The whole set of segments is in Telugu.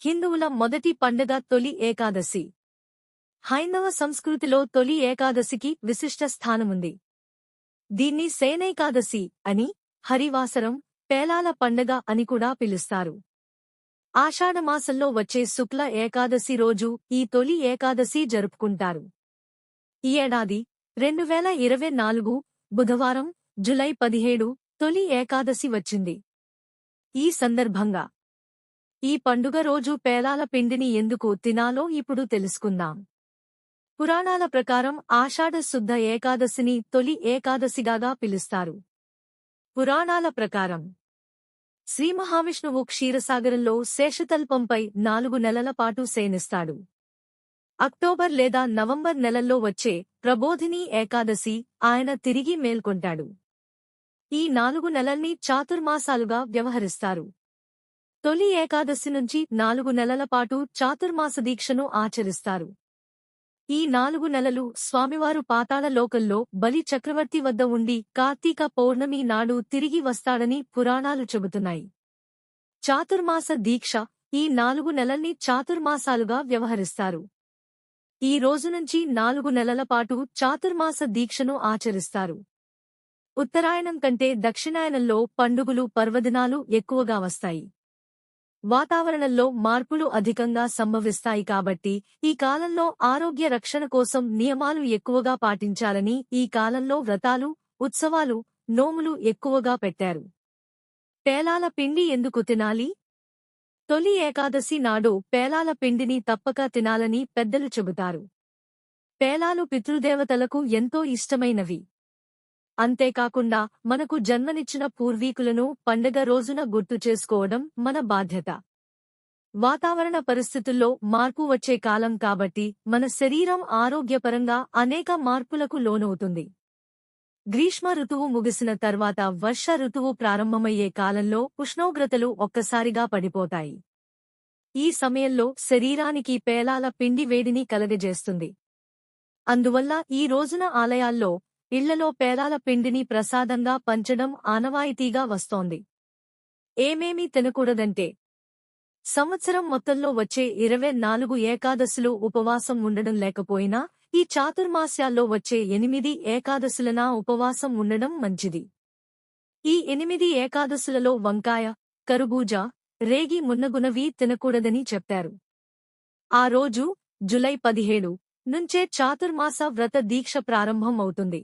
హిందువుల మొదటి పండగ తొలి ఏకాదశి. హైందవ సంస్కృతిలో తొలి ఏకాదశికి విశిష్ట స్థానముంది. దీన్ని సేనైకాదశి అని హరివాసరం పేలాల పండగ అని కూడా పిలుస్తారు. ఆషాఢమాసంలో వచ్చే శుక్ల ఏకాదశి రోజు ఈ తొలి ఏకాదశి జరుపుకుంటారు. ఈ ఏడాది రెండు వేల ఇరవై నాలుగు బుధవారం జులై పదిహేడు తొలి ఏకాదశి వచ్చింది. ఈ సందర్భంగా ఈ పండుగ రోజు పేలాల పిండిని ఎందుకు తినాలో ఇప్పుడు తెలుసుకుందాం. పురాణాల ప్రకారం ఆషాఢ శుద్ధ ఏకాదశిని తొలి ఏకాదశిగాగా పిలుస్తారు. పురాణాల ప్రకారం శ్రీమహావిష్ణువు క్షీరసాగరంలో శేషతల్పంపై నాలుగు నెలల పాటు శయనిస్తాడు అక్టోబర్ లేదా నవంబర్ నెలల్లో వచ్చే ప్రబోధిని ఏకాదశి ఆయన తిరిగి మేల్కొంటాడు. ఈ నాలుగు నెలల్ని చాతుర్మాసాలుగా వ్యవహరిస్తారు. తొలి ఏకాదశి నుంచి నాలుగు నెలల పాటు చాతుర్మాస దీక్షను ఆచరిస్తారు. ఈ నాలుగు నెలలు స్వామివారు పాతాళ లోకల్లో బలి చక్రవర్తి వద్ద ఉండి కార్తీక పౌర్ణమి నాడు తిరిగి వస్తాడని పురాణాలు చెబుతున్నాయి. చాతుర్మాస దీక్ష ఈ నాలుగు నెలల్ని చాతుర్మాసాలుగా వ్యవహరిస్తారు. ఈ రోజు నుంచి నాలుగు నెలల పాటు చాతుర్మాస దీక్షను ఆచరిస్తారు. ఉత్తరాయణం కంటే దక్షిణాయనంలో పండుగలు పర్వదినాలు ఎక్కువగా వస్తాయి. వాతావరణంలో మార్పులు అధికంగా సంభవిస్తాయి కాబట్టి ఈ కాలంలో ఆరోగ్య రక్షణ కోసం నియమాలు ఎక్కువగా పాటించాలని ఈ కాలంలో వ్రతాలు ఉత్సవాలు నోములు ఎక్కువగా పెట్టారు. పేలాల పిండి ఎందుకు తినాలి? తొలి ఏకాదశి నాడు పేలాల పిండిని తప్పక తినాలని పెద్దలు చెబుతారు. పేలాలు పితృదేవతలకు ఎంతో ఇష్టమైనవి. అంతేకాకుండా మనకు జన్మనిచ్చిన పూర్వీకులను పండగ రోజున గుర్తు చేసుకోవడం మన బాధ్యత. వాతావరణ పరిస్థితుల్లో మార్పు వచ్చే కాలం కాబట్టి మన శరీరం ఆరోగ్యపరంగా అనేక మార్పులకు లోనవుతుంది. గ్రీష్మ ఋతువు ముగిసిన తర్వాత వర్ష ఋతువు ప్రారంభమయ్యే కాలంలో ఉష్ణోగ్రతలు ఒక్కసారిగా పడిపోతాయి. ఈ సమయంలో శరీరానికి పేలాల పిండి వేడిని కలగజేస్తుంది. అందువల్ల ఈ రోజున ఆలయాల్లో ఇళ్ళలో పేరాల పిండిని ప్రసాదంగా పంచడం ఆనవాయితీగా వస్తోంది. ఏమేమీ తినకూడదంటే సంవత్సరం మొత్తంలో వచ్చే ఇరవై నాలుగు ఏకాదశులు ఉపవాసం ఉండడం లేకపోయినా ఈ చాతుర్మాస్యాల్లో వచ్చే ఎనిమిది ఏకాదశులనా ఉపవాసం ఉండడం మంచిది. ఈ ఎనిమిది ఏకాదశులలో వంకాయ కరుబూజ రేగి మున్నగునవి తినకూడదని చెప్పారు. ఆ రోజు జులై పదిహేడు నుంచే చాతుర్మాస వ్రత దీక్ష ప్రారంభం అవుతుంది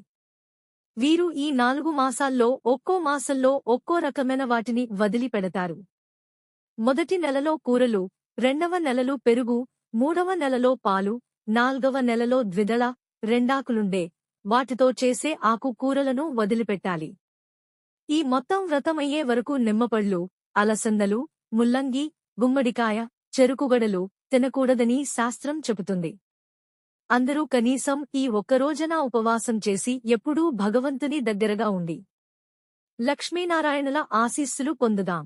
వీరు ఈ నాలుగు మాసాల్లో ఒక్కో మాసంలో ఒక్కో రకమైన వాటిని వదిలిపెడతారు. మొదటి నెలలో కూరలు రెండవ నెలలు పెరుగు మూడవ నెలలో పాలు నాల్గవ నెలలో ద్విదళ రెండాకులుండే. వాటితో చేసే ఆకుకూరలను వదిలిపెట్టాలి. ఈ మొత్తం వ్రతమయ్యే వరకు నిమ్మపళ్ళు అలసందలు ముల్లంగి గుమ్మడికాయ చెరుకుగడలు తినకూడదని శాస్త్రం చెబుతుంది. అందరూ కనీసం ఈ ఒక్కరోజన ఉపవాసం చేసి ఎప్పుడూ భగవంతుని దగ్గరగా ఉండి లక్ష్మీనారాయణల ఆశీస్సులు పొందుదాం.